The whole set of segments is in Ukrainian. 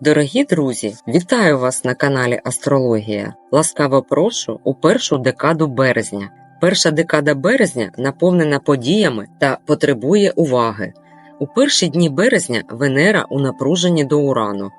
Дорогі друзі, вітаю вас на каналі Астрологія. Ласкаво прошу у першу декаду березня. Перша декада березня наповнена подіями та потребує уваги. У перші дні березня Венера у напруженні до Урану.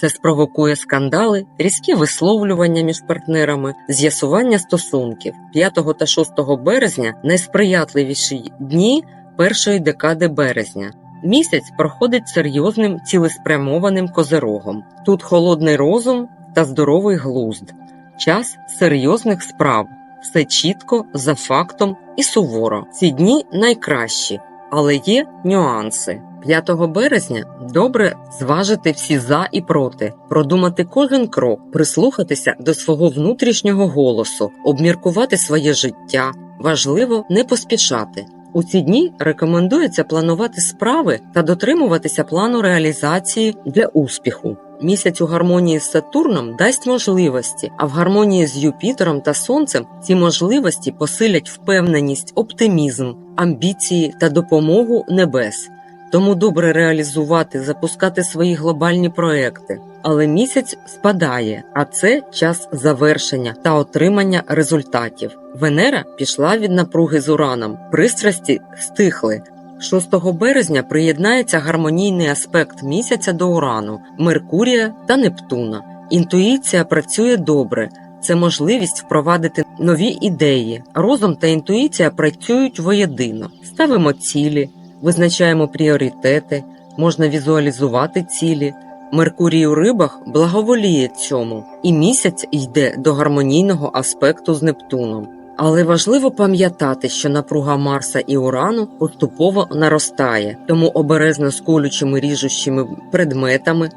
Це спровокує скандали, різкі висловлювання між партнерами, з'ясування стосунків. 5 та 6 березня найсприятливіші дні першої декади березня. Місяць проходить серйозним цілеспрямованим козирогом. Тут холодний розум та здоровий глузд, час серйозних справ, все чітко, за фактом і суворо. Ці дні найкращі, але є нюанси. 5 березня добре зважити всі за і проти, продумати кожен крок, прислухатися до свого внутрішнього голосу, обміркувати своє життя. Важливо не поспішати. У ці дні рекомендується планувати справи та дотримуватися плану реалізації для успіху. Місяць у гармонії з Сатурном дасть можливості, а в гармонії з Юпітером та Сонцем ці можливості посилять впевненість, оптимізм, амбіції та допомогу небес. Тому добре реалізувати, запускати свої глобальні проекти. Але місяць спадає, а це час завершення та отримання результатів. Венера пішла від напруги з Ураном, пристрасті стихли. 6 березня приєднається гармонійний аспект місяця до Урану, Меркурія та Нептуна. Інтуїція працює добре. Це можливість впровадити нові ідеї. Розум та інтуїція працюють воєдино. Ставимо цілі, визначаємо пріоритети, можна візуалізувати цілі. Меркурій у рибах благоволіє цьому, і місяць йде до гармонійного аспекту з Нептуном. Але важливо пам'ятати, що напруга Марса і Урану поступово наростає, тому обережно з колючими ріжущими предметами,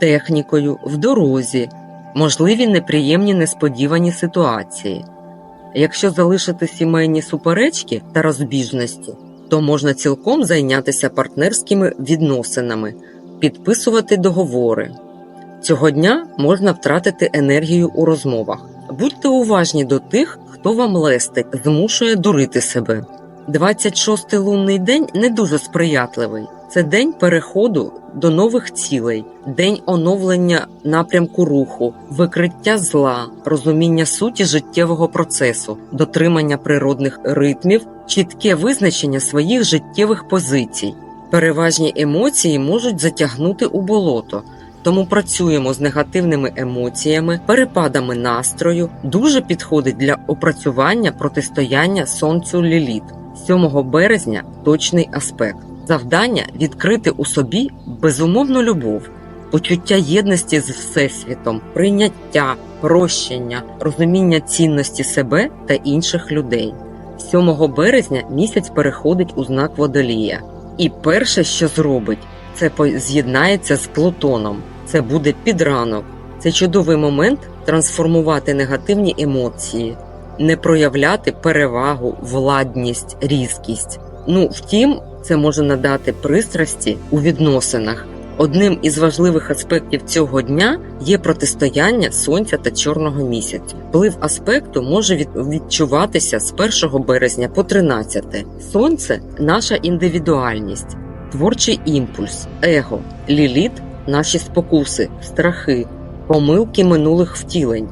технікою, в дорозі, можливі неприємні несподівані ситуації. Якщо залишити сімейні суперечки та розбіжності, то можна цілком зайнятися партнерськими відносинами, підписувати договори. Цього дня можна втратити енергію у розмовах. Будьте уважні до тих, хто вам лестить, змушує дурити себе. 26-й лунний день не дуже сприятливий. Це день переходу до нових цілей, день оновлення напрямку руху, викриття зла, розуміння суті життєвого процесу, дотримання природних ритмів, чітке визначення своїх життєвих позицій. Переважні емоції можуть затягнути у болото. Тому працюємо з негативними емоціями, перепадами настрою. Дуже підходить для опрацювання протистояння сонцю ліліт. 7 березня точний аспект. Завдання відкрити у собі безумовну любов, почуття єдності з Всесвітом, прийняття, прощення, розуміння цінності себе та інших людей. 7 березня місяць переходить у знак водолія. І перше, що зробить, це з'єднається з Плутоном. Це буде підранок. Це чудовий момент трансформувати негативні емоції, не проявляти перевагу, владність, різкість. Ну, втім, це може надати пристрасті у відносинах. Одним із важливих аспектів цього дня є протистояння сонця та чорного місяця. Вплив аспекту може відчуватися з 1 березня по 13. Сонце наша індивідуальність, творчий імпульс, его, ліліт наші спокуси, страхи, помилки минулих втілень.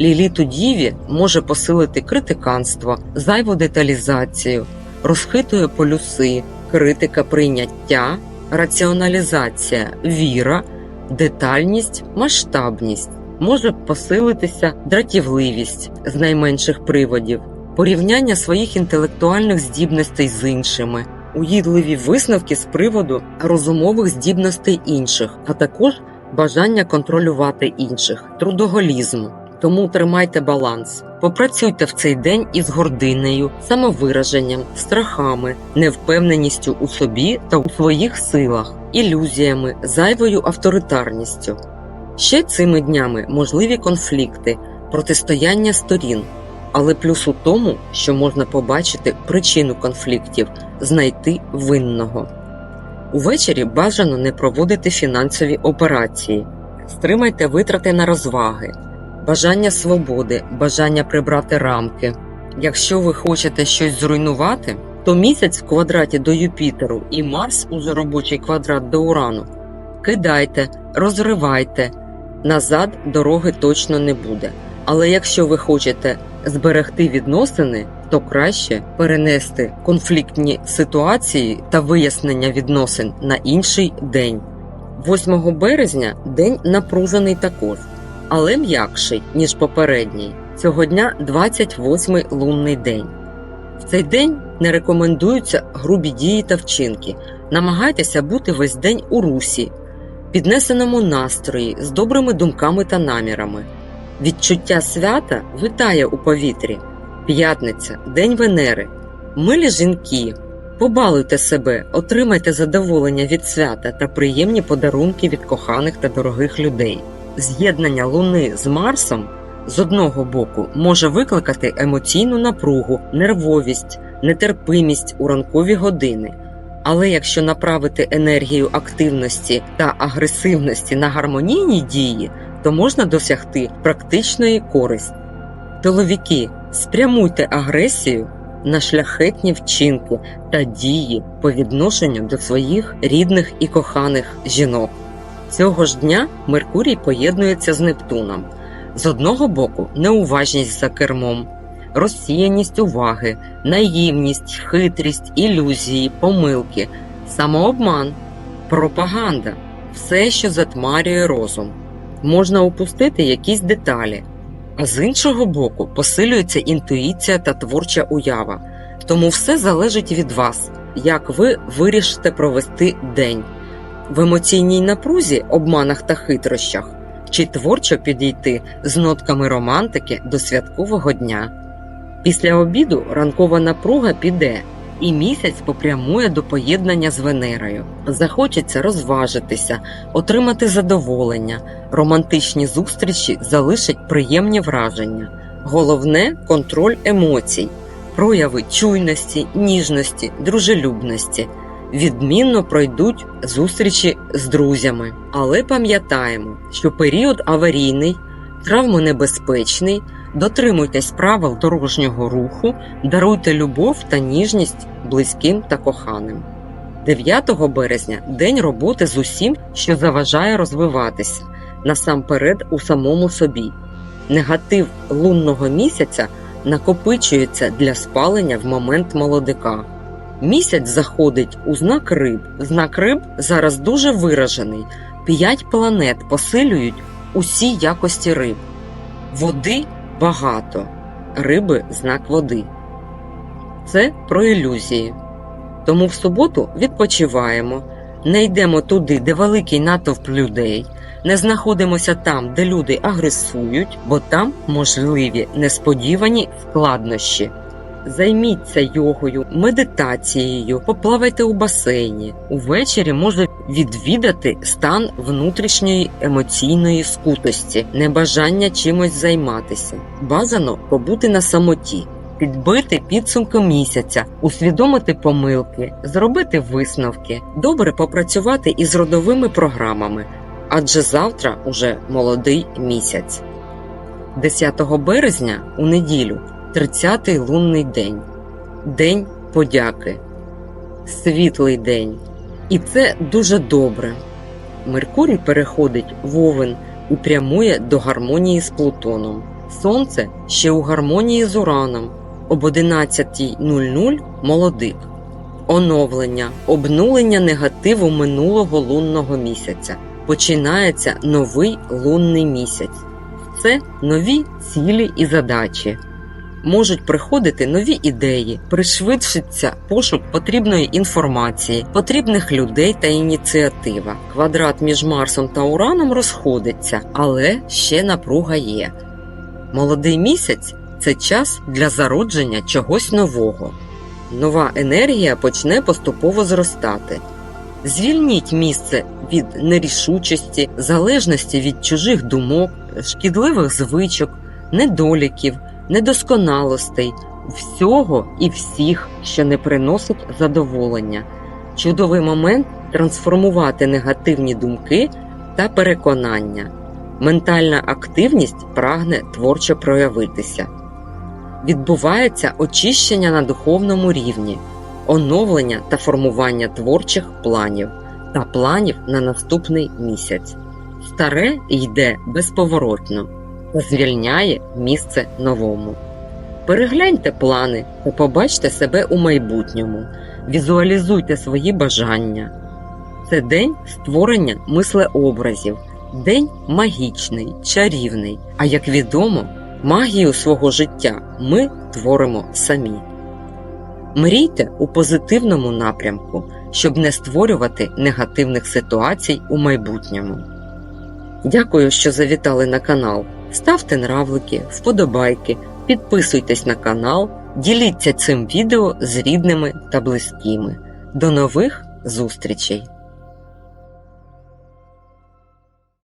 Ліліт у діві може посилити критиканство, зайву деталізацію, розхитує полюси, критика прийняття, раціоналізація, віра, детальність, масштабність. Може посилитися дратівливість з найменших приводів, порівняння своїх інтелектуальних здібностей з іншими, уїдливі висновки з приводу розумових здібностей інших, а також бажання контролювати інших, трудоголізму. Тому тримайте баланс. Попрацюйте в цей день із гординею, самовираженням, страхами, невпевненістю у собі та у своїх силах, ілюзіями, зайвою авторитарністю. Ще цими днями можливі конфлікти, протистояння сторін, але плюс у тому, що можна побачити причину конфліктів, знайти винного. Увечері бажано не проводити фінансові операції, стримайте витрати на розваги, бажання свободи, бажання прибрати рамки. Якщо ви хочете щось зруйнувати, то місяць в квадраті до Юпітеру і Марс уже робочий квадрат до Урану кидайте, розривайте. Назад дороги точно не буде. Але якщо ви хочете зберегти відносини, то краще перенести конфліктні ситуації та вияснення відносин на інший день. 8 березня день напружений також, але м'якший, ніж попередній. Цього дня 28-й лунний день. В цей день не рекомендуються грубі дії та вчинки. Намагайтеся бути весь день у русі, піднесеному настрої, з добрими думками та намірами. Відчуття свята витає у повітрі. П'ятниця, День Венери. Милі жінки. Побалуйте себе, отримайте задоволення від свята та приємні подарунки від коханих та дорогих людей. З'єднання Луни з Марсом з одного боку може викликати емоційну напругу, нервовість, нетерпимість у ранкові години. Але якщо направити енергію активності та агресивності на гармонійні дії, то можна досягти практичної користі. Чоловіки, спрямуйте агресію на шляхетні вчинки та дії по відношенню до своїх рідних і коханих жінок. Цього ж дня Меркурій поєднується з Нептуном. З одного боку, неуважність за кермом, розсіяність уваги, наївність, хитрість, ілюзії, помилки, самообман, пропаганда все, що затмарює розум. Можна упустити якісь деталі, а з іншого боку, посилюється інтуїція та творча уява. Тому все залежить від вас, як ви вирішите провести день. В емоційній напрузі, обманах та хитрощах, чи творчо підійти з нотками романтики до святкового дня. Після обіду ранкова напруга піде, і місяць попрямує до поєднання з Венерою. Захочеться розважитися, отримати задоволення, романтичні зустрічі залишать приємні враження. Головне контроль емоцій, прояви чуйності, ніжності, дружелюбності. Відмінно пройдуть зустрічі з друзями, але пам'ятаємо, що період аварійний, травмонебезпечний, дотримуйтесь правил дорожнього руху, даруйте любов та ніжність близьким та коханим. 9 березня день роботи з усім, що заважає розвиватися, насамперед у самому собі. Негатив лунного місяця накопичується для спалення в момент молодика. Місяць заходить у знак риб. Знак риб зараз дуже виражений. П'ять планет посилюють усі якості риб. Води багато, риби знак води. Це про ілюзії. Тому в суботу відпочиваємо, не йдемо туди, де великий натовп людей, не знаходимося там, де люди агресують, бо там можливі несподівані складнощі. Займіться йогою, медитацією, поплавайте у басейні. Увечері можна відвідати стан внутрішньої емоційної скутості, небажання чимось займатися. Бажано побути на самоті, підбити підсумки місяця, усвідомити помилки, зробити висновки, добре попрацювати із родовими програмами, адже завтра уже молодий місяць. 10 березня у неділю 30-й лунний день, День подяки, світлий день. І це дуже добре. Меркурій переходить в Овен і прямує до гармонії з Плутоном. Сонце ще у гармонії з Ураном. Об 11.00 молодик. Оновлення, обнулення негативу минулого лунного місяця. Починається новий лунний місяць. Це нові цілі і задачі. Можуть приходити нові ідеї, пришвидшиться пошук потрібної інформації, потрібних людей та ініціатива. Квадрат між Марсом та Ураном розходиться, але ще напруга є. Молодий місяць це час для зародження чогось нового. Нова енергія почне поступово зростати. Звільніть місце від нерішучості, залежності від чужих думок, шкідливих звичок, недоліків, недосконалостей, всього і всіх, що не приносить задоволення. Чудовий момент трансформувати негативні думки та переконання. Ментальна активність прагне творчо проявитися. Відбувається очищення на духовному рівні, оновлення та формування творчих планів. та планів на наступний місяць. Старе йде безповоротно звільняє місце новому. Перегляньте плани та побачте себе у майбутньому, візуалізуйте свої бажання. Це день створення мислеобразів, день магічний, чарівний. А як відомо, магію свого життя ми творимо самі. Мрійте у позитивному напрямку, щоб не створювати негативних ситуацій у майбутньому. Дякую, що завітали на канал. Ставте нравлики, вподобайки, підписуйтесь на канал, діліться цим відео з рідними та близькими. До нових зустрічей!